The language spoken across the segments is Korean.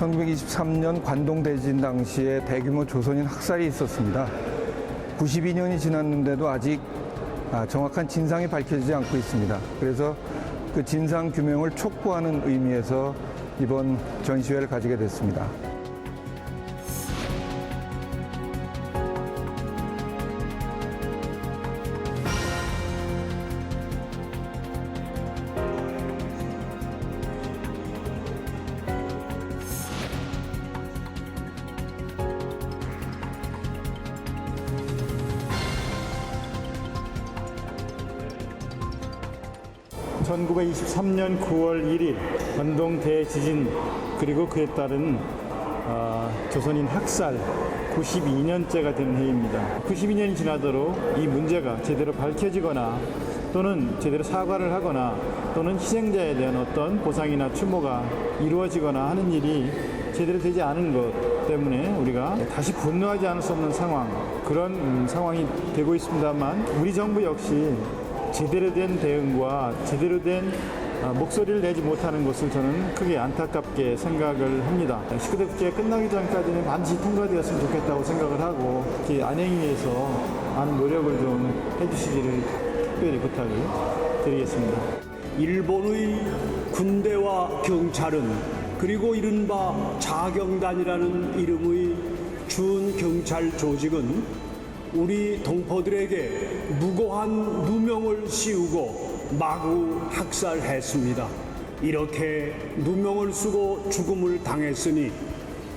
1923년 관동 대진 당시에 대규모 조선인 학살이 있었습니다. 92년이 지났는데도 아직 아, 정확한 진상이 밝혀지지 않고 있습니다. 그래서 그 진상 규명을 촉구하는 의미에서 이번 전시회를 가지게 됐습니다. (1923년 9월 1일) 관동 대지진 그리고 그에 따른 아, 조선인 학살 92년째가 되는 해입니다. 92년이 지나도록 이 문제가 제대로 밝혀지거나 또는 제대로 사과를 하거나 또는 희생자에 대한 어떤 보상이나 추모가 이루어지거나 하는 일이 제대로 되지 않은 것 때문에 우리가 다시 분노하지 않을 수 없는 상황 그런 음, 상황이 되고 있습니다만 우리 정부 역시 제대로 된 대응과 제대로 된 아, 목소리를 내지 못하는 것을 저는 크게 안타깝게 생각을 합니다. 19대 국제가 끝나기 전까지는 반드시 통과되었으면 좋겠다고 생각을 하고 특히 안행위에서 많은 노력을 좀 해주시기를 특별히 부탁을 드리겠습니다. 일본의 군대와 경찰은 그리고 이른바 자경단이라는 이름의 준 경찰 조직은 우리 동포들에게 무고한 누명을 씌우고 마구 학살했습니다. 이렇게 누명을 쓰고 죽음을 당했으니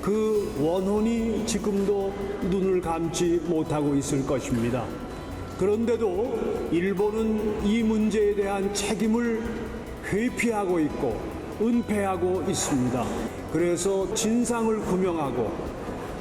그 원혼이 지금도 눈을 감지 못하고 있을 것입니다. 그런데도 일본은 이 문제에 대한 책임을 회피하고 있고 은폐하고 있습니다. 그래서 진상을 규명하고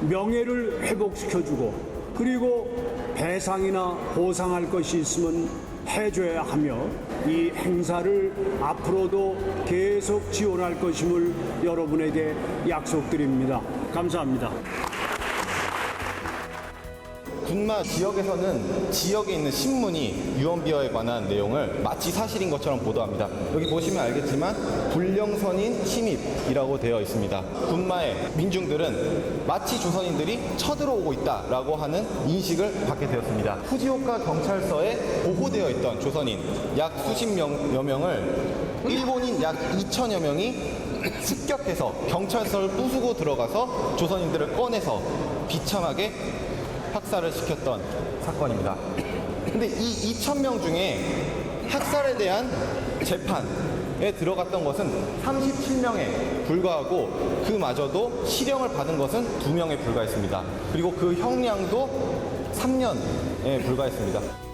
명예를 회복시켜주고 그리고 배상이나 보상할 것이 있으면 해줘야 하며 이 행사를 앞으로도 계속 지원할 것임을 여러분에게 약속드립니다. 감사합니다. 군마 지역에서는 지역에 있는 신문이 유언비어에 관한 내용을 마치 사실인 것처럼 보도합니다. 여기 보시면 알겠지만 불령선인 침입이라고 되어 있습니다. 군마의 민중들은 마치 조선인들이 쳐들어오고 있다라고 하는 인식을 받게 되었습니다. 후지오카 경찰서에 보호되어 있던 조선인 약 수십 명여 명을 일본인 약 2천여 명이 습격해서 경찰서를 부수고 들어가서 조선인들을 꺼내서 비참하게 학살을 시켰던 사건입니다. 근데 이 2,000명 중에 학살에 대한 재판에 들어갔던 것은 37명에 불과하고 그마저도 실형을 받은 것은 2명에 불과했습니다. 그리고 그 형량도 3년에 불과했습니다.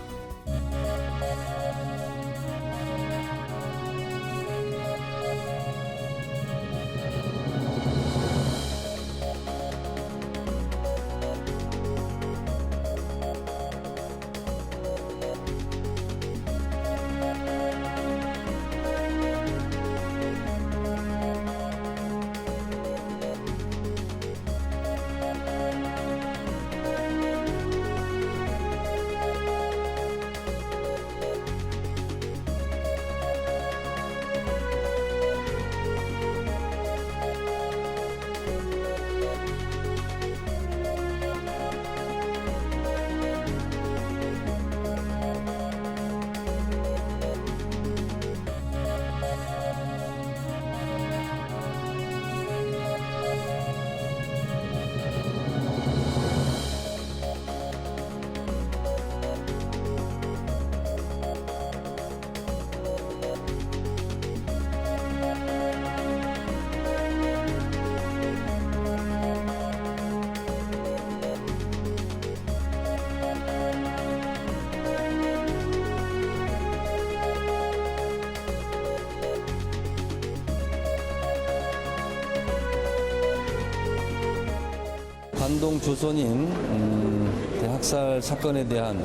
관동 조선인 음, 대학살 사건에 대한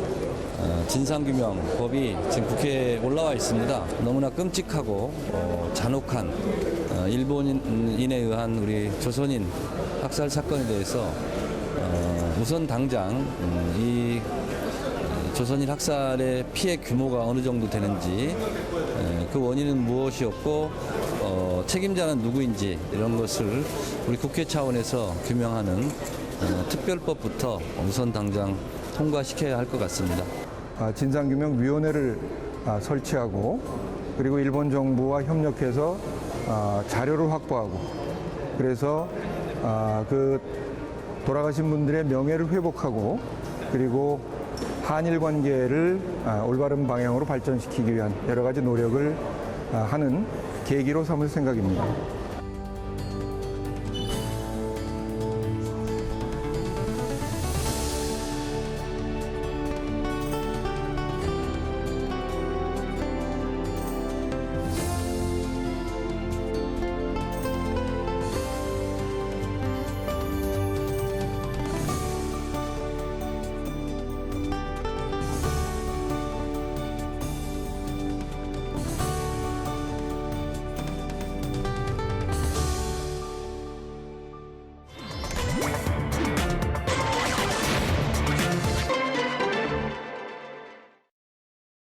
어, 진상규명 법이 지금 국회에 올라와 있습니다. 너무나 끔찍하고 어, 잔혹한 어, 일본인에 의한 우리 조선인 학살 사건에 대해서 어, 우선 당장 음, 이 조선인 학살의 피해 규모가 어느 정도 되는지 에, 그 원인은 무엇이었고 어, 책임자는 누구인지 이런 것을 우리 국회 차원에서 규명하는 어, 특별법부터 우선 당장 통과시켜야 할 것 같습니다. 아, 진상규명위원회를 아, 설치하고 그리고 일본 정부와 협력해서 아, 자료를 확보하고 그래서 아, 그 돌아가신 분들의 명예를 회복하고 그리고 한일 관계를 아, 올바른 방향으로 발전시키기 위한 여러 가지 노력을 아, 하는 계기로 삼을 생각입니다.